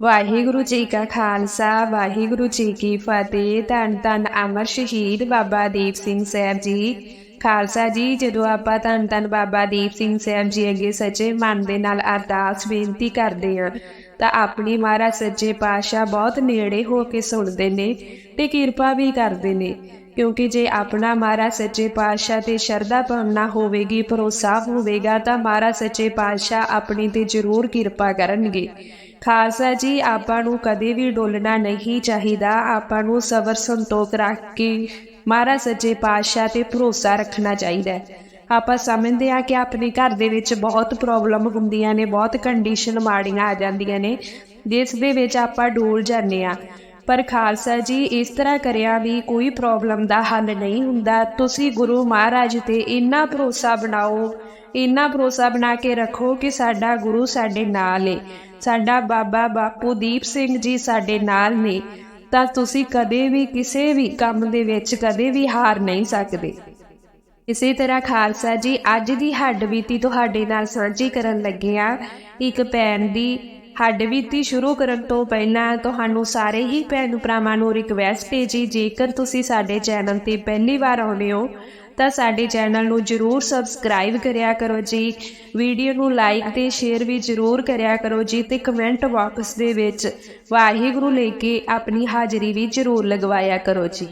ਵਾਹਿਗੁਰੂ ਜੀ ਕਾ ਖਾਲਸਾ, ਵਾਹਿਗੁਰੂ ਜੀ ਕੀ ਫਤਿਹ। ਧੰਨ ਧੰਨ ਅਮਰ ਸ਼ਹੀਦ ਬਾਬਾ ਦੀਪ ਸਿੰਘ ਸਾਹਿਬ ਜੀ। ਖਾਲਸਾ ਜੀ, ਜਦੋਂ ਆਪਾਂ ਧੰਨ ਧੰਨ ਬਾਬਾ ਦੀਪ ਸਿੰਘ ਸਾਹਿਬ ਜੀ ਅੱਗੇ ਸੱਚੇ ਮਨ ਦੇ ਨਾਲ ਅਰਦਾਸ ਬੇਨਤੀ ਕਰਦੇ ਹਾਂ, ਤਾਂ ਆਪਣੀ ਮਹਾਰਾਜ ਸੱਚੇ ਪਾਤਸ਼ਾਹ ਬਹੁਤ ਨੇੜੇ ਹੋ ਕੇ ਸੁਣਦੇ ਨੇ ਤੇ ਕਿਰਪਾ ਵੀ ਕਰਦੇ ਨੇ। ਕਿਉਂਕਿ ਜੇ ਆਪਣਾ ਮਹਾਰਾਜ ਸੱਚੇ ਪਾਤਸ਼ਾਹ ਤੇ ਸ਼ਰਧਾ ਭਾਵਨਾ ਹੋਵੇਗੀ, ਭਰੋਸਾ ਹੋਵੇਗਾ, ਤਾਂ ਮਹਾਰਾਜ ਸੱਚੇ ਪਾਤਸ਼ਾਹ ਆਪਣੀ ਤੇ ਜ਼ਰੂਰ ਕਿਰਪਾ ਕਰਨਗੇ। ਖਾਲਸਾ ਜੀ, ਆਪਾਂ ਨੂੰ ਕਦੇ ਵੀ ਡੋਲਣਾ ਨਹੀਂ ਚਾਹੀਦਾ। ਆਪਾਂ ਨੂੰ ਸਬਰ ਸੰਤੋਖ ਰੱਖ ਕੇ ਮਹਾਰਾਜ ਸੱਚੇ ਪਾਤਸ਼ਾਹ ਤੇ ਭਰੋਸਾ ਰੱਖਣਾ ਚਾਹੀਦਾ ਹੈ। ਆਪਾਂ ਸਮਝਦੇ ਆ ਕਿ ਆਪਣੇ ਘਰ ਦੇ ਵਿੱਚ ਬਹੁਤ ਪ੍ਰੋਬਲਮ ਹੁੰਦੀਆਂ ਨੇ, ਬਹੁਤ ਕੰਡੀਸ਼ਨ ਮਾੜੀਆਂ ਆ ਜਾਂਦੀਆਂ ਨੇ। ਜਿਸ ਦੇ ਵਿੱਚ ਆਪਾਂ ਡੋਲ ਜਾਂਦੇ ਆ ਪਰ ਖਾਲਸਾ ਜੀ, ਇਸ ਤਰ੍ਹਾਂ ਕਰਿਆ ਵੀ ਕੋਈ ਪ੍ਰੋਬਲਮ ਦਾ ਹੱਲ ਨਹੀਂ ਹੁੰਦਾ। ਤੁਸੀਂ ਗੁਰੂ ਮਹਾਰਾਜ ਤੇ ਇੰਨਾ ਭਰੋਸਾ ਬਣਾਓ, ਇੰਨਾ ਭਰੋਸਾ ਬਣਾ ਕੇ ਰੱਖੋ ਕਿ ਸਾਡਾ ਗੁਰੂ ਸਾਡੇ ਨਾਲ ਏ। ਸਾਡਾ ਬਾਬਾ ਬਾਪੂ ਦੀਪ ਸਿੰਘ ਜੀ ਸਾਡੇ ਨਾਲ ਨੇ। ਤਾਂ ਤੁਸੀਂ ਕਦੇ ਵੀ ਕਿਸੇ ਵੀ ਕੰਮ ਦੇ ਵਿੱਚ ਕਦੇ ਵੀ ਹਾਰ ਨਹੀਂ ਸਕਦੇ। ਇਸੇ ਤਰ੍ਹਾਂ ਖਾਲਸਾ ਜੀ, ਅੱਜ ਦੀ ਹੱਡ ਬੀਤੀ ਤੁਹਾਡੇ ਨਾਲ ਸਾਂਝੀ ਕਰਨ ਲੱਗੇ ਆ ਇੱਕ ਭੈਣ ਦੀ ਹੱਡ ਬੀਤੀ ਸ਼ੁਰੂ ਕਰਨ ਤੋਂ ਪਹਿਲਾਂ ਤੁਹਾਨੂੰ ਸਾਰੇ ਹੀ ਭੈਣ ਭਰਾਵਾਂ ਨੂੰ ਰਿਕਵੈਸਟ ਹੈ ਜੀ ਜੇਕਰ ਤੁਸੀਂ ਸਾਡੇ ਚੈਨਲ ਤੇ ਪਹਿਲੀ ਵਾਰ ਆਉਂਦੇ ਹੋ, ਤਾਂ ਸਾਡੇ ਚੈਨਲ ਨੂੰ ਜਰੂਰ ਸਬਸਕ੍ਰਾਈਬ ਕਰਿਆ ਕਰੋ ਜੀ। ਵੀਡੀਓ ਨੂੰ ਲਾਈਕ ਤੇ ਸ਼ੇਅਰ ਵੀ ਜਰੂਰ ਕਰਿਆ ਕਰੋ ਜੀ ਤੇ ਕਮੈਂਟ ਬਾਕਸ ਦੇ ਵਿੱਚ ਵਾਹਿਗੁਰੂ ਲੈ ਕੇ ਆਪਣੀ ਹਾਜ਼ਰੀ ਵੀ ਜਰੂਰ ਲਗਵਾਇਆ ਕਰੋ ਜੀ।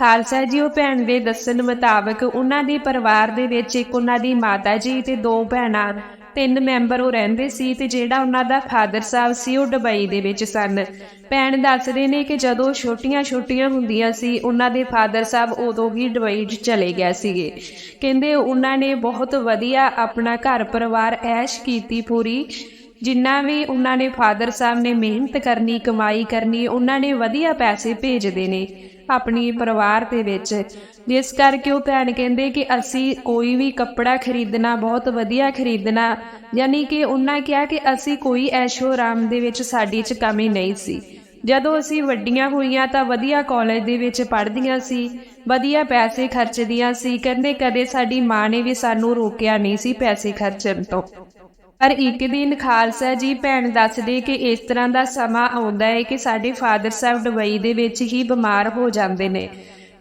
ਖਾਲਸਾ ਜੀ, ਉਹ ਭੈਣ ਦੇ ਦੱਸਣ ਮੁਤਾਬਕ ਉਹਨਾਂ ਦੇ ਪਰਿਵਾਰ ਦੇ ਵਿੱਚ ਇੱਕ ਉਹਨਾਂ ਦੀ ਮਾਤਾ ਜੀ ਤੇ ਦੋ ਭੈਣਾਂ ਤਿੰਨ ਮੈਂਬਰ ਉਹ ਰਹਿੰਦੇ ਸੀ ਤੇ ਜਿਹੜਾ ਉਹਨਾਂ ਦਾ ਫਾਦਰ ਸਾਹਿਬ ਸੀ ਉਹ ਦੁਬਈ ਦੇ ਵਿੱਚ ਸਨ। ਭੈਣ ਦੱਸਦੇ ਨੇ ਕਿ ਜਦੋਂ ਛੋਟੀਆਂ-ਛੋਟੀਆਂ ਹੁੰਦੀਆਂ ਸੀ, ਉਹਨਾਂ ਦੇ ਫਾਦਰ ਸਾਹਿਬ ਉਦੋਂ ਹੀ ਦੁਬਈ 'ਚ ਚਲੇ ਗਏ ਸੀਗੇ। ਕਹਿੰਦੇ ਉਹਨਾਂ ਨੇ ਬਹੁਤ ਵਧੀਆ ਆਪਣਾ ਘਰ ਪਰਿਵਾਰ ਐਸ਼ ਕੀਤੀ ਪੂਰੀ। ਜਿੰਨਾ ਵੀ ਉਹਨਾਂ ਨੇ ਫਾਦਰ ਸਾਹਿਬ ਨੇ ਮਿਹਨਤ ਕਰਨੀ, ਕਮਾਈ ਕਰਨੀ, ਉਹਨਾਂ ਨੇ ਵਧੀਆ ਪੈਸੇ ਭੇਜਦੇ ਨੇ। ਆਪਣੀ ਪਰਿਵਾਰ ਦੇ ਵਿੱਚ। ਜਿਸ ਕਰਕੇ ਉਹ ਭੈਣ ਕਹਿੰਦੇ ਕਿ ਅਸੀਂ ਕੋਈ ਵੀ ਕੱਪੜਾ ਖਰੀਦਣਾ, ਬਹੁਤ ਵਧੀਆ ਖਰੀਦਣਾ, ਯਾਨੀ ਕਿ ਉਹਨਾਂ ਕਿਹਾ ਕਿ ਅਸੀਂ ਕੋਈ ਐਸ਼ੋ ਆਰਾਮ ਦੇ ਵਿੱਚ ਸਾਡੀ 'ਚ ਕਮੀ ਨਹੀਂ ਸੀ। ਜਦੋਂ ਅਸੀਂ ਵੱਡੀਆਂ ਹੋਈਆਂ ਤਾਂ ਵਧੀਆ ਕਾਲਜ ਦੇ ਵਿੱਚ ਪੜ੍ਹਦੀਆਂ ਸੀ, ਵਧੀਆ ਪੈਸੇ ਖਰਚਦੀਆਂ ਸੀ। ਕਹਿੰਦੇ ਕਦੇ ਸਾਡੀ ਮਾਂ ਨੇ ਵੀ ਸਾਨੂੰ ਰੋਕਿਆ ਨਹੀਂ ਸੀ ਪੈਸੇ ਖਰਚਣ ਤੋਂ। ਪਰ ਇੱਕ ਦਿਨ ਖਾਲਸਾ ਜੀ ਭੈਣ ਦੱਸਦੇ ਕਿ ਇਸ ਤਰ੍ਹਾਂ ਦਾ ਸਮਾਂ ਆਉਂਦਾ ਹੈ ਕਿ ਸਾਡੇ ਫਾਦਰ ਸਾਹਿਬ ਦੁਬਈ ਦੇ ਵਿੱਚ ਹੀ ਬਿਮਾਰ ਹੋ ਜਾਂਦੇ ਨੇ।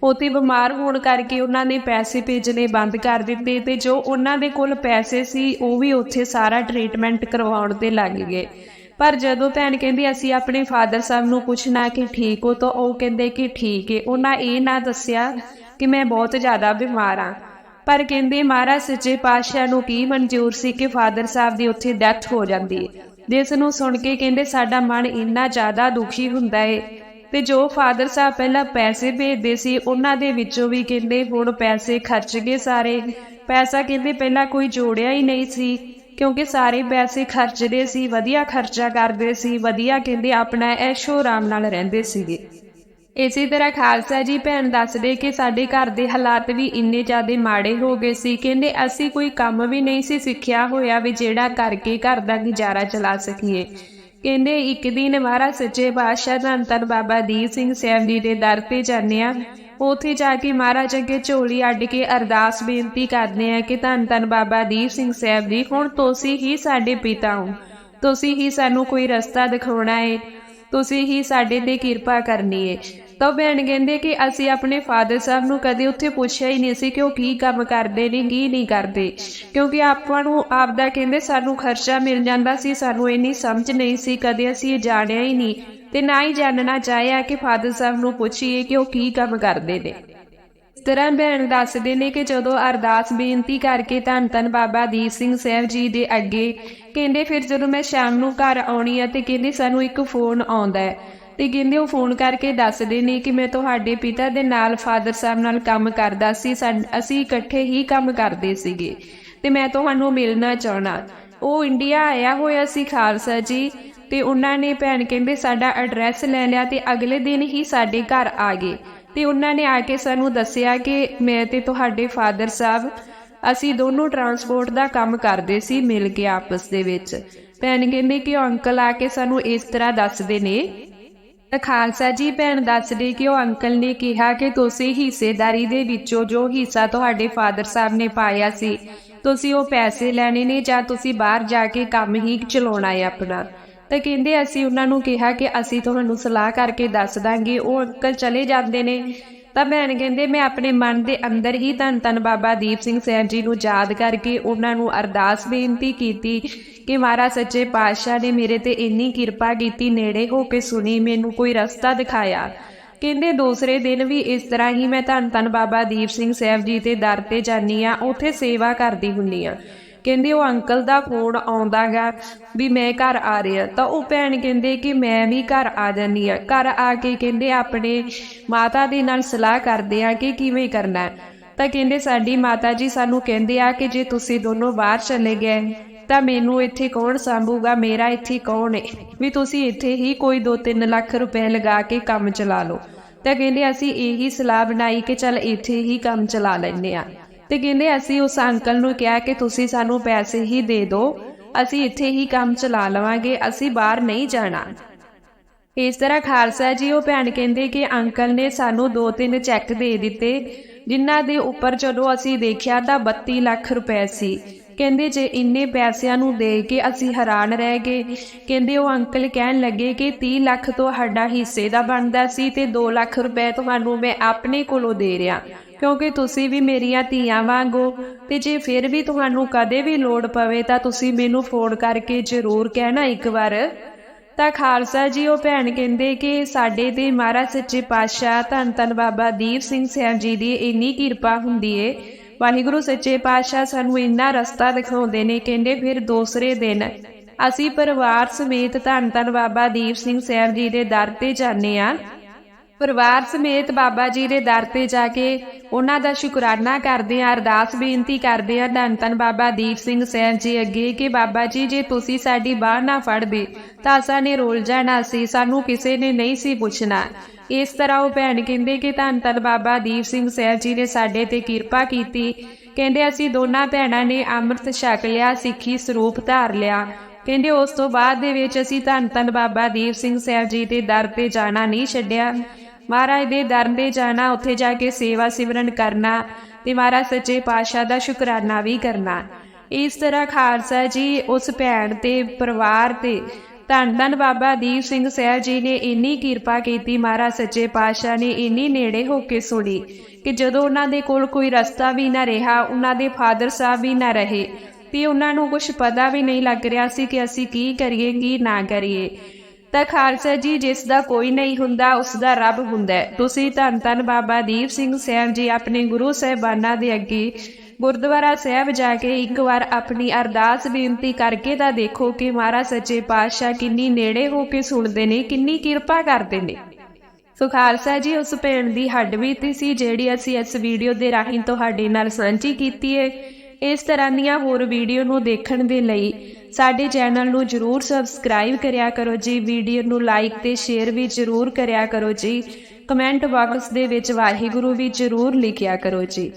ਉਤੇ ਬਿਮਾਰ ਹੋਣ ਕਰਕੇ ਉਹਨਾਂ ਨੇ ਪੈਸੇ ਭੇਜਣੇ ਬੰਦ ਕਰ ਦਿੱਤੇ ਤੇ ਜੋ ਉਹਨਾਂ ਦੇ ਕੋਲ ਪੈਸੇ ਸੀ, ਉਹ ਵੀ ਉੱਥੇ ਸਾਰਾ ਟ੍ਰੀਟਮੈਂਟ ਕਰਵਾਉਣ ਤੇ ਲੱਗ ਗਏ। ਪਰ ਜਦੋਂ ਭੈਣ ਕਹਿੰਦੀ, ਅਸੀਂ ਆਪਣੇ ਫਾਦਰ ਸਾਹਿਬ ਨੂੰ ਪੁੱਛਣਾ ਕਿ ਠੀਕ ਹੋ? ਤਾਂ ਉਹ ਕਹਿੰਦੇ ਕਿ ਠੀਕ ਹੈ ਉਹਨਾਂ ਇਹ ਨਾ ਦੱਸਿਆ ਕਿ ਮੈਂ ਬਹੁਤ ਜ਼ਿਆਦਾ ਬਿਮਾਰ ਹਾਂ ਪਰ ਕਹਿੰਦੇ ਮਹਾਰਾਜ ਸੱਚੇ ਪਾਤਸ਼ਾਹ ਨੂੰ ਕੀ ਮਨਜ਼ੂਰ ਸੀ ਕਿ ਫਾਦਰ ਸਾਹਿਬ ਦੀ ਉੱਥੇ ਡੈਥ ਹੋ ਜਾਂਦੀ ਹੈ। ਜਿਸ ਨੂੰ ਸੁਣ ਕੇ ਕਹਿੰਦੇ ਸਾਡਾ ਮਨ ਇੰਨਾ ਜ਼ਿਆਦਾ ਦੁਖੀ ਹੁੰਦਾ ਹੈ ਤੇ ਜੋ ਫਾਦਰ ਸਾਹਿਬ ਪਹਿਲਾਂ ਪੈਸੇ ਭੇਜਦੇ ਸੀ, ਉਹਨਾਂ ਦੇ ਵਿੱਚੋਂ ਵੀ ਕਹਿੰਦੇ ਹੁਣ ਪੈਸੇ ਖਰਚ ਗਏ ਸਾਰੇ। ਪੈਸਾ ਕਹਿੰਦੇ ਪਹਿਲਾਂ ਕੋਈ ਜੋੜਿਆ ਹੀ ਨਹੀਂ ਸੀ, ਕਿਉਂਕਿ ਸਾਰੇ ਪੈਸੇ ਖਰਚਦੇ ਸੀ, ਵਧੀਆ ਖਰਚਾ ਕਰਦੇ ਸੀ, ਵਧੀਆ ਕਹਿੰਦੇ ਆਪਣਾ ਐਸ਼ੋ ਆਰਾਮ ਨਾਲ ਰਹਿੰਦੇ ਸੀਗੇ। ਇਸੇ ਤਰ੍ਹਾਂ ਖਾਲਸਾ ਜੀ ਭੈਣ ਦੱਸਦੇ ਕਿ ਸਾਡੇ ਘਰ ਦੇ ਹਾਲਾਤ ਵੀ ਇੰਨੇ ਜ਼ਿਆਦਾ ਮਾੜੇ ਹੋ ਗਏ ਸੀ। ਕਹਿੰਦੇ ਅਸੀਂ ਕੋਈ ਕੰਮ ਵੀ ਨਹੀਂ ਸੀ ਸਿੱਖਿਆ ਹੋਇਆ ਵੀ ਜਿਹੜਾ ਕਰਕੇ ਘਰ ਦਾ ਗੁਜ਼ਾਰਾ ਚਲਾ ਸਕੀਏ। ਕਹਿੰਦੇ ਇੱਕ ਦਿਨ ਮਹਾਰਾਜ ਸੱਚੇ ਪਾਤਸ਼ਾਹ ਧੰਨ ਧੰਨ ਬਾਬਾ ਦੀਪ ਸਿੰਘ ਸਾਹਿਬ ਜੀ ਦੇ ਦਰ ਤੇ ਜਾਂਦੇ ਆ ਉਥੇ ਜਾ ਕੇ ਮਹਾਰਾਜ ਅੱਗੇ ਝੋਲੀ ਅੱਡ ਕੇ ਅਰਦਾਸ ਬੇਨਤੀ ਕਰਦੇ ਆ ਕਿ ਧੰਨ ਧੰਨ ਬਾਬਾ ਦੀਪ ਸਿੰਘ ਸਾਹਿਬ ਜੀ ਹੁਣ ਤੁਸੀਂ ਹੀ ਸਾਡੇ ਪਿਤਾ ਹੋ। ਤੁਸੀਂ ਹੀ ਸਾਨੂੰ ਕੋਈ ਰਸਤਾ ਦਿਖਾਉਣਾ ਏ। ਤੁਸੀਂ ਹੀ ਸਾਡੇ ਤੇ ਕਿਰਪਾ ਕਰਨੀ ਏ। ਤਾਂ ਭੈਣ ਕਹਿੰਦੇ ਕਿ ਅਸੀਂ ਆਪਣੇ ਫਾਦਰ ਸਾਹਿਬ ਨੂੰ ਕਦੇ ਉੱਥੇ ਪੁੱਛਿਆ ਹੀ ਨਹੀਂ ਸੀ ਕਿ ਉਹ ਕੀ ਕੰਮ ਕਰਦੇ ਨੇ, ਕੀ ਨਹੀਂ ਕਰਦੇ। ਕਿਉਂਕਿ ਆਪਾਂ ਨੂੰ ਆਪਦਾ ਕਹਿੰਦੇ ਸਾਨੂੰ ਖਰਚਾ ਮਿਲ ਜਾਂਦਾ ਸੀ, ਸਾਨੂੰ ਇੰਨੀ ਸਮਝ ਨਹੀਂ ਸੀ, ਕਦੇ ਅਸੀਂ ਇਹ ਜਾਣਿਆ ਹੀ ਨਹੀਂ। ਤੇ ਨਾ ਹੀ ਜਾਣਨਾ ਚਾਹਿਆ ਕਿ ਫਾਦਰ ਸਾਹਿਬ ਨੂੰ ਪੁੱਛੀਏ ਕਿ ਉਹ ਕੀ ਕੰਮ ਕਰਦੇ ਨੇ। ਤਰ੍ਹਾਂ ਭੈਣ ਦੱਸਦੇ ਨੇ ਕਿ ਜਦੋਂ ਅਰਦਾਸ ਬੇਨਤੀ ਕਰਕੇ ਧੰਨ ਧੰਨ ਬਾਬਾ ਦੀਪ ਸਿੰਘ ਸਾਹਿਬ ਜੀ ਦੇ ਅੱਗੇ, ਕਹਿੰਦੇ ਫਿਰ ਜਦੋਂ ਮੈਂ ਸ਼ਾਮ ਨੂੰ ਘਰ ਆਉਣੀ ਆ ਤੇ ਕਹਿੰਦੇ ਸਾਨੂੰ ਇੱਕ ਫੋਨ ਆਉਂਦਾ ਹੈ। ਤੇ ਕਹਿੰਦੇ ਉਹ ਫੋਨ ਕਰਕੇ ਦੱਸਦੇ ਨੇ ਕਿ ਮੈਂ ਤੁਹਾਡੇ ਪਿਤਾ ਦੇ ਨਾਲ ਫਾਦਰ ਸਾਹਿਬ ਨਾਲ ਕੰਮ ਕਰਦਾ ਸੀ ਅਸੀਂ ਇਕੱਠੇ ਹੀ ਕੰਮ ਕਰਦੇ ਸੀਗੇ ਤੇ ਮੈਂ ਤੁਹਾਨੂੰ ਮਿਲਣਾ ਚਾਹਣਾ ਉਹ ਇੰਡੀਆ ਆਇਆ ਹੋਇਆ ਸੀ ਖਾਲਸਾ ਜੀ ਤੇ ਉਹਨਾਂ ਨੇ ਭੈਣ ਕਹਿੰਦੇ ਸਾਡਾ ਐਡਰੈਸ ਲੈ ਲਿਆ ਤੇ ਅਗਲੇ ਦਿਨ ਹੀ ਸਾਡੇ ਘਰ ਆ ਗਏ। ਤੇ ਉਹਨਾਂ ਨੇ ਆ ਕੇ ਸਾਨੂੰ ਦੱਸਿਆ ਕਿ ਮੈਂ ਤੇ ਤੁਹਾਡੇ ਫਾਦਰ ਸਾਹਿਬ, ਅਸੀਂ ਦੋਨੋਂ ਟਰਾਂਸਪੋਰਟ ਦਾ ਕੰਮ ਕਰਦੇ ਸੀ ਮਿਲ ਕੇ ਆਪਸ ਦੇ ਵਿੱਚ। ਭੈਣ ਕਹਿੰਦੇ ਕਿ ਉਹ ਅੰਕਲ ਆ ਕੇ ਸਾਨੂੰ ਇਸ ਤਰ੍ਹਾਂ ਦੱਸਦੇ ਨੇ ਖਾਲਸਾ ਜੀ ਭੈਣ ਦੱਸਦੇ ਕਿ ਉਹ ਅੰਕਲ ਨੇ ਕਿਹਾ ਕਿ ਤੁਸੀਂ ਹਿੱਸੇਦਾਰੀ ਦੇ ਵਿੱਚੋਂ ਜੋ ਹਿੱਸਾ ਤੁਹਾਡੇ ਫਾਦਰ ਸਾਹਿਬ ਨੇ ਪਾਇਆ ਸੀ, ਤੁਸੀਂ ਉਹ ਪੈਸੇ ਲੈਣੇ ਨੇ ਜਾਂ ਤੁਸੀਂ ਬਾਹਰ ਜਾ ਕੇ ਕੰਮ ਹੀ ਚਲਾਉਣਾ ਹੈ ਆਪਣਾ। ਤਾਂ ਕਹਿੰਦੇ ਅਸੀਂ ਉਹਨਾਂ ਨੂੰ ਕਿਹਾ ਕਿ ਅਸੀਂ ਤੁਹਾਨੂੰ ਸਲਾਹ ਕਰਕੇ ਦੱਸ ਦਾਂਗੇ, ਉਹ ਅੰਕਲ ਚਲੇ ਜਾਂਦੇ ਨੇ। ਤਾਂ ਭੈਣ ਕਹਿੰਦੇ, ਮੈਂ ਆਪਣੇ ਮਨ ਦੇ ਅੰਦਰ ਹੀ ਧੰਨ ਧੰਨ ਬਾਬਾ ਦੀਪ ਸਿੰਘ ਸਾਹਿਬ ਜੀ ਨੂੰ ਯਾਦ ਕਰਕੇ ਉਹਨਾਂ ਨੂੰ ਅਰਦਾਸ ਬੇਨਤੀ ਕੀਤੀ ਕਿ ਮਹਾਰਾਜ ਸੱਚੇ ਪਾਤਸ਼ਾਹ ਨੇ ਮੇਰੇ ਤੇ ਇੰਨੀ ਕਿਰਪਾ ਕੀਤੀ, ਨੇੜੇ ਹੋ ਕੇ ਸੁਣੀ, ਮੈਨੂੰ ਕੋਈ ਰਸਤਾ ਦਿਖਾਇਆ। ਕਹਿੰਦੇ, ਦੂਸਰੇ ਦਿਨ ਵੀ ਇਸ ਤਰ੍ਹਾਂ ਹੀ ਮੈਂ ਧੰਨ ਧੰਨ ਬਾਬਾ ਦੀਪ ਸਿੰਘ ਸਾਹਿਬ ਜੀ ਦੇ ਦਰ ਤੇ ਜਾਨੀ ਆ ਉੱਥੇ ਸੇਵਾ ਕਰਦੀ ਹੁੰਨੀ ਆ ਕਹਿੰਦੇ ਉਹ ਅੰਕਲ ਦਾ ਫੋਨ ਆਉਂਦਾਗਾ ਵੀ ਮੈਂ ਘਰ ਆ ਰਿਹਾ। ਤਾਂ ਉਹ ਭੈਣ ਕਹਿੰਦੇ ਕਿ ਮੈਂ ਵੀ ਘਰ ਆ ਜਾਨੀ ਆ ਘਰ ਆ ਕੇ ਕਹਿੰਦੇ ਆਪਣੇ ਮਾਤਾ ਦੇ ਨਾਲ ਸਲਾਹ ਕਰਦੇ ਆ ਕਿ ਕਿਵੇਂ ਕਰਨਾ ਤਾਂ ਕਹਿੰਦੇ ਸਾਡੀ ਮਾਤਾ ਜੀ ਸਾਨੂੰ ਕਹਿੰਦੇ ਆ ਕਿ ਜੇ ਤੁਸੀਂ ਦੋਨੋਂ ਬਾਹਰ ਚਲੇ ਗਏ, ਤਾਂ ਮੈਨੂੰ ਇੱਥੇ ਕੌਣ ਸੰਭੂਗਾ? ਮੇਰਾ ਇੱਥੇ ਕੌਣ ਹੈ ਵੀ ਤੁਸੀਂ ਇੱਥੇ ਹੀ ਕੋਈ 2-3 ਲੱਖ ਰੁਪਏ ਲਗਾ ਕੇ ਕੰਮ ਚਲਾ ਲਓ। ਤਾਂ ਕਹਿੰਦੇ ਅਸੀਂ ਇਹੀ ਸਲਾਹ ਬਣਾਈ ਕਿ ਚੱਲ ਇੱਥੇ ਹੀ ਕੰਮ ਚਲਾ ਲੈਂਦੇ ਆ ਤੇ ਕਹਿੰਦੇ ਅਸੀਂ ਉਸ ਅੰਕਲ ਨੂੰ ਕਿਹਾ ਕਿ ਤੁਸੀਂ ਸਾਨੂੰ ਪੈਸੇ ਹੀ ਦੇ ਦਿਓ, ਅਸੀਂ ਇੱਥੇ ਹੀ ਕੰਮ ਚਲਾ ਲਵਾਂਗੇ, ਅਸੀਂ ਬਾਹਰ ਨਹੀਂ ਜਾਣਾ। ਇਸ ਤਰ੍ਹਾਂ ਖਾਲਸਾ ਜੀ ਉਹ ਭੈਣ ਕਹਿੰਦੇ ਕਿ ਅੰਕਲ ਨੇ ਸਾਨੂੰ ਦੋ ਤਿੰਨ ਚੈੱਕ ਦੇ ਦਿੱਤੇ, ਜਿਨ੍ਹਾਂ ਦੇ ਉੱਪਰ ਜਦੋਂ ਅਸੀਂ ਦੇਖਿਆ ਤਾਂ 32 ਲੱਖ ਰੁਪਏ ਸੀ। ਕਹਿੰਦੇ ਜੇ ਇੰਨੇ ਪੈਸਿਆਂ ਨੂੰ ਦੇ ਕੇ ਅਸੀਂ ਹੈਰਾਨ ਰਹਿ ਗਏ, ਕਹਿੰਦੇ ਉਹ ਅੰਕਲ ਕਹਿਣ ਲੱਗੇ ਕਿ 30 ਲੱਖ ਤੁਹਾਡਾ ਹਿੱਸੇ ਦਾ ਬਣਦਾ ਸੀ ਤੇ 2 ਲੱਖ ਰੁਪਏ ਤੁਹਾਨੂੰ ਮੈਂ ਆਪਣੇ ਕੋਲੋਂ ਦੇ ਰਿਹਾ। ਕਿਉਂਕਿ ਤੁਸੀਂ ਵੀ ਮੇਰੀਆਂ ਧੀਆਂ ਵਾਂਗੋ, ਤੇ ਜੇ ਫਿਰ ਵੀ ਤੁਹਾਨੂੰ ਕਦੇ ਵੀ ਲੋੜ ਪਵੇ ਤਾਂ ਤੁਸੀਂ ਮੈਨੂੰ ਫੋਨ ਕਰਕੇ ਜ਼ਰੂਰ ਕਹਿਣਾ ਇੱਕ ਵਾਰ। ਤਾਂ ਖਾਲਸਾ ਜੀ, ਉਹ ਭੈਣ ਕਹਿੰਦੇ ਕਿ ਸਾਡੇ ਤੇ ਮਹਾਰਾਜ ਸੱਚੇ ਪਾਤਸ਼ਾਹ ਧੰਨ ਧੰਨ ਬਾਬਾ ਦੀਪ ਸਿੰਘ ਸਾਹਿਬ ਜੀ ਦੀ ਇੰਨੀ ਕਿਰਪਾ ਹੁੰਦੀ ਏ। ਵਾਹਿਗੁਰੂ ਸੱਚੇ ਪਾਤਸ਼ਾਹ ਸਾਨੂੰ ਇੰਨਾ ਰਸਤਾ ਦਿਖਾਉਂਦੇ ਨੇ, ਕਹਿੰਦੇ ਫਿਰ ਦੂਸਰੇ ਦਿਨ ਅਸੀਂ ਪਰਿਵਾਰ ਸਮੇਤ ਧੰਨ ਧੰਨ ਬਾਬਾ ਦੀਪ ਸਿੰਘ ਸਾਹਿਬ ਜੀ ਦੇ ਦਰ ਤੇ ਜਾਂਦੇ ਆ। ਪਰਿਵਾਰ ਸਮੇਤ ਬਾਬਾ ਜੀ ਦੇ ਦਰ ਤੇ ਜਾ ਕੇ ਉਹਨਾਂ ਦਾ ਸ਼ੁਕਰਾਨਾ ਕਰਦੇ ਆ ਅਰਦਾਸ ਬੇਨਤੀ ਕਰਦੇ ਆ ਧੰਨ ਧੰਨ ਬਾਬਾ ਦੀਪ ਸਿੰਘ ਸਾਹਿਬ ਜੀ ਅੱਗੇ ਕਿ ਬਾਬਾ ਜੀ, ਜੇ ਤੁਸੀਂ ਸਾਡੀ ਬਾਹ ਨਾ ਫੜਦੇ ਤਾਂ ਅਸਾਂ ਨੇ ਰੋਲ ਜਾਣਾ ਸੀ, ਸਾਨੂੰ ਕਿਸੇ ਨੇ ਨਹੀਂ ਸੀ ਪੁੱਛਣਾ। ਇਸ ਤਰ੍ਹਾਂ ਉਹ ਭੈਣ ਕਹਿੰਦੇ ਕਿ ਧੰਨ ਧੰਨ ਬਾਬਾ ਦੀਪ ਸਿੰਘ ਸਾਹਿਬ ਜੀ ਨੇ ਸਾਡੇ ਤੇ ਕਿਰਪਾ ਕੀਤੀ। ਕਹਿੰਦੇ ਅਸੀਂ ਦੋਨਾਂ ਭੈਣਾਂ ਨੇ ਅੰਮ੍ਰਿਤ ਛਕ ਲਿਆ, ਸਿੱਖੀ ਸਰੂਪ ਧਾਰ ਲਿਆ। ਕਹਿੰਦੇ ਉਸ ਤੋਂ ਬਾਅਦ ਦੇ ਵਿੱਚ ਅਸੀਂ ਧੰਨ ਧੰਨ ਬਾਬਾ ਦੀਪ ਸਿੰਘ ਸਾਹਿਬ ਜੀ ਦੇ ਦਰ ਤੇ ਜਾਣਾ ਨਹੀਂ ਛੱਡਿਆ। ਮਹਾਰਾਜ ਦੇ ਦਰ ਤੇ ਜਾਣਾ, ਉੱਥੇ ਜਾ ਕੇ ਸੇਵਾ ਸਿਮਰਨ ਕਰਨਾ ਤੇ ਮਹਾਰਾਜ ਸੱਚੇ ਪਾਤਸ਼ਾਹ ਦਾ ਸ਼ੁਕਰਾਨਾ ਵੀ ਕਰਨਾ। ਇਸ ਤਰ੍ਹਾਂ ਖਾਲਸਾ ਜੀ, ਉਸ ਭੈਣ ਤੇ ਪਰਿਵਾਰ ਤੇ ਧੰਨ ਧੰਨ ਬਾਬਾ ਦੀਪ ਸਿੰਘ ਸਾਹਿਬ ਜੀ ਨੇ ਇੰਨੀ ਕਿਰਪਾ ਕੀਤੀ, ਮਹਾਰਾਜ ਸੱਚੇ ਪਾਤਸ਼ਾਹ ਨੇ ਇੰਨੀ ਨੇੜੇ ਹੋ ਕੇ ਸੁਣੀ ਕਿ ਜਦੋਂ ਉਹਨਾਂ ਦੇ ਕੋਲ ਕੋਈ ਰਸਤਾ ਵੀ ਨਾ ਰਿਹਾ, ਉਹਨਾਂ ਦੇ ਫਾਦਰ ਸਾਹਿਬ ਵੀ ਨਾ ਰਹੇ ਤੇ ਉਹਨਾਂ ਨੂੰ ਕੁਝ ਪਤਾ ਵੀ ਨਹੀਂ ਲੱਗ ਰਿਹਾ ਸੀ ਕਿ ਅਸੀਂ ਕੀ ਕਰੀਏ, ਕੀ ਨਾ ਕਰੀਏ। ਤਾਂ ਖਾਲਸਾ ਜੀ, ਜਿਸ ਦਾ ਕੋਈ ਨਹੀਂ ਹੁੰਦਾ, ਉਸ ਦਾ ਰੱਬ ਹੁੰਦਾ ਤੁਸੀਂ ਧੰਨ ਧੰਨ ਬਾਬਾ ਦੀਪ ਸਿੰਘ ਸਾਹਿਬ ਜੀ, ਆਪਣੇ ਗੁਰੂ ਸਾਹਿਬਾਨਾਂ ਦੇ ਅੱਗੇ ਗੁਰਦੁਆਰਾ ਸਾਹਿਬ ਜਾ ਕੇ ਇੱਕ ਵਾਰ ਆਪਣੀ ਅਰਦਾਸ ਬੇਨਤੀ ਕਰਕੇ ਤਾਂ ਦੇਖੋ ਕਿ ਮਹਾਰਾਜ ਸੱਚੇ ਪਾਤਸ਼ਾਹ ਕਿੰਨੀ ਨੇੜੇ ਹੋ ਕੇ ਸੁਣਦੇ ਨੇ, ਕਿੰਨੀ ਕਿਰਪਾ ਕਰਦੇ ਨੇ। ਸੋ ਖਾਲਸਾ ਜੀ, ਉਸ ਭੈਣ ਦੀ ਹੱਡ ਬੀਤੀ ਸੀ, ਜਿਹੜੀ ਅਸੀਂ ਇਸ ਵੀਡੀਓ ਦੇ ਰਾਹੀਂ ਤੁਹਾਡੇ ਨਾਲ ਸਾਂਝੀ ਕੀਤੀ ਹੈ ਇਸ ਤਰ੍ਹਾਂ ਦੀਆਂ ਹੋਰ ਵੀਡੀਓ ਨੂੰ ਦੇਖਣ ਦੇ ਲਈ ਸਾਡੇ ਚੈਨਲ ਨੂੰ ਜਰੂਰ ਸਬਸਕ੍ਰਾਈਬ ਕਰਿਆ ਕਰੋ ਜੀ, ਵੀਡੀਓ ਨੂੰ ਲਾਈਕ ਤੇ ਸ਼ੇਅਰ ਵੀ ਜਰੂਰ ਕਰਿਆ ਕਰੋ ਜੀ। ਕਮੈਂਟ ਬਾਕਸ ਦੇ ਵਿੱਚ ਵਾਹਿਗੁਰੂ ਵੀ ਜਰੂਰ ਲਿਖਿਆ ਕਰੋ ਜੀ।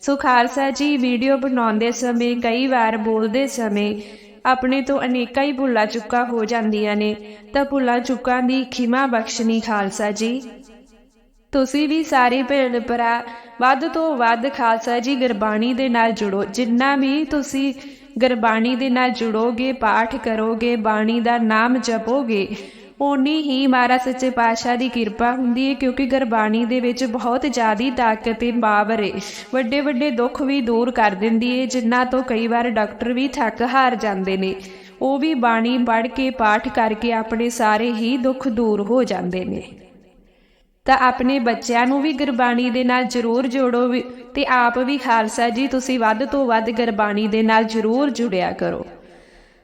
ਸੋ ਖਾਲਸਾ ਜੀ, ਵੀਡੀਓ ਬਣਾਉਂਦੇ ਸਮੇਂ, ਕਈ ਵਾਰ ਬੋਲਦੇ ਸਮੇਂ ਆਪਣੇ ਤੋਂ ਅਨੇਕਾਂ ਹੀ ਭੁੱਲਾਂ ਚੁੱਕਾ ਹੋ ਜਾਂਦੀਆਂ ਨੇ। ਤਾਂ ਭੁੱਲਾਂ ਚੁੱਕਾਂ ਦੀ ਖਿਮਾ ਬਖਸ਼ਣੀ ਖਾਲਸਾ ਜੀ। ਤੁਸੀਂ ਵੀ ਸਾਰੇ ਭੈਣ ਭਰਾ ਵੱਧ ਤੋਂ ਵੱਧ ਖਾਲਸਾ ਜੀ ਗੁਰਬਾਣੀ ਦੇ ਨਾਲ ਜੁੜੋ। ਜਿੰਨਾ ਵੀ ਤੁਸੀਂ ਗੁਰਬਾਣੀ ਦੇ ਨਾਲ ਜੁੜੋਗੇ, ਪਾਠ ਕਰੋਗੇ, ਬਾਣੀ ਦਾ ਨਾਮ ਜਪੋਗੇ, ਓਨੀ ਹੀ ਮਹਾਰਾਜ ਸੱਚੇ ਪਾਤਸ਼ਾਹ ਦੀ ਕਿਰਪਾ ਹੁੰਦੀ ਹੈ ਕਿਉਂਕਿ ਗੁਰਬਾਣੀ ਦੇ ਵਿੱਚ ਬਹੁਤ ਜ਼ਿਆਦੀ ਤਾਕਤ ਤੇ ਪਾਵਰ ਹੈ ਵੱਡੇ ਵੱਡੇ ਦੁੱਖ ਵੀ ਦੂਰ ਕਰ ਦਿੰਦੀ ਹੈ ਜਿਨ੍ਹਾਂ ਤੋਂ ਕਈ ਵਾਰ ਡਾਕਟਰ ਵੀ ਥੱਕ ਹਾਰ ਜਾਂਦੇ ਨੇ। ਉਹ ਵੀ ਬਾਣੀ ਪੜ੍ਹ ਕੇ, ਪਾਠ ਕਰਕੇ ਆਪਣੇ ਸਾਰੇ ਹੀ ਦੁੱਖ ਦੂਰ ਹੋ ਜਾਂਦੇ ਨੇ। ਤਾਂ ਆਪਣੇ ਬੱਚਿਆਂ ਨੂੰ ਵੀ ਗੁਰਬਾਣੀ ਦੇ ਨਾਲ ਜਰੂਰ ਜੋੜੋ ਵੀ, ਤੇ ਆਪ ਵੀ ਖਾਲਸਾ ਜੀ, ਤੁਸੀਂ ਵੱਧ ਤੋਂ ਵੱਧ ਗੁਰਬਾਣੀ ਦੇ ਨਾਲ ਜਰੂਰ ਜੁੜਿਆ ਕਰੋ।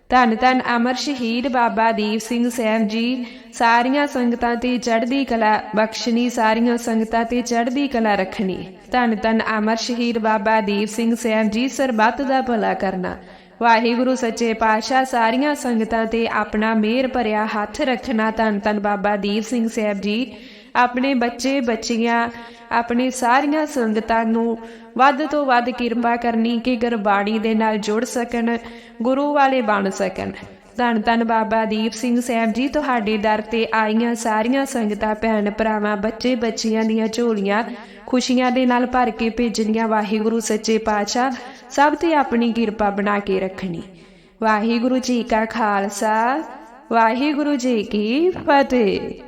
ਧੰਨ ਧੰਨ ਅਮਰ ਸ਼ਹੀਦ ਬਾਬਾ ਦੀਪ ਸਿੰਘ ਸਾਹਿਬ ਜੀ, ਸਾਰੀਆਂ ਸੰਗਤਾਂ ਤੇ ਚੜ੍ਹਦੀ ਕਲਾ ਬਖਸ਼ਣੀ, ਸਾਰੀਆਂ ਸੰਗਤਾਂ ਤੇ ਚੜ੍ਹਦੀ ਕਲਾ ਰੱਖਣੀ। ਧੰਨ ਧੰਨ ਅਮਰ ਸ਼ਹੀਦ ਬਾਬਾ ਦੀਪ ਸਿੰਘ ਸਾਹਿਬ ਜੀ, ਸਰਬੱਤ ਦਾ ਭਲਾ ਕਰਨਾ। ਵਾਹਿਗੁਰੂ ਸੱਚੇ ਪਾਤਸ਼ਾਹ, ਸਾਰੀਆਂ ਸੰਗਤਾਂ ਤੇ ਆਪਣਾ ਮਿਹਰ ਭਰਿਆ ਹੱਥ ਰੱਖਣਾ। ਧੰਨ ਧੰਨ ਬਾਬਾ ਦੀਪ ਸਿੰਘ ਸਾਹਿਬ ਜੀ ਆਪਣੇ ਬੱਚੇ, ਬੱਚੀਆਂ, ਆਪਣੇ ਸਾਰੀਆਂ ਸੰਗਤਾਂ ਨੂੰ ਵੱਧ ਤੋਂ ਵੱਧ ਕਿਰਪਾ ਕਰਨੀ ਕਿ ਗੁਰਬਾਣੀ ਦੇ ਨਾਲ ਜੁੜ ਸਕਣ, ਗੁਰੂ ਵਾਲੇ ਬਣ ਸਕਣ। ਧੰਨ ਧੰਨ ਬਾਬਾ ਦੀਪ ਸਿੰਘ ਸਾਹਿਬ ਜੀ, ਤੁਹਾਡੇ ਦਰ ਤੇ ਆਈਆਂ ਸਾਰੀਆਂ ਸੰਗਤਾਂ, ਭੈਣ ਭਰਾਵਾਂ, ਬੱਚੇ, ਬੱਚੀਆਂ ਦੀਆਂ ਝੋਲੀਆਂ ਖੁਸ਼ੀਆਂ ਦੇ ਨਾਲ ਭਰ ਕੇ ਭੇਜਣੀਆਂ। ਵਾਹਿਗੁਰੂ ਸੱਚੇ ਪਾਤਸ਼ਾਹ, ਸਭ ਤੇ ਆਪਣੀ ਕਿਰਪਾ ਬਣਾ ਕੇ ਰੱਖਣੀ। ਵਾਹਿਗੁਰੂ ਜੀ ਕਾ ਖਾਲਸਾ, ਵਾਹਿਗੁਰੂ ਜੀ ਕੀ ਫਤਿਹ।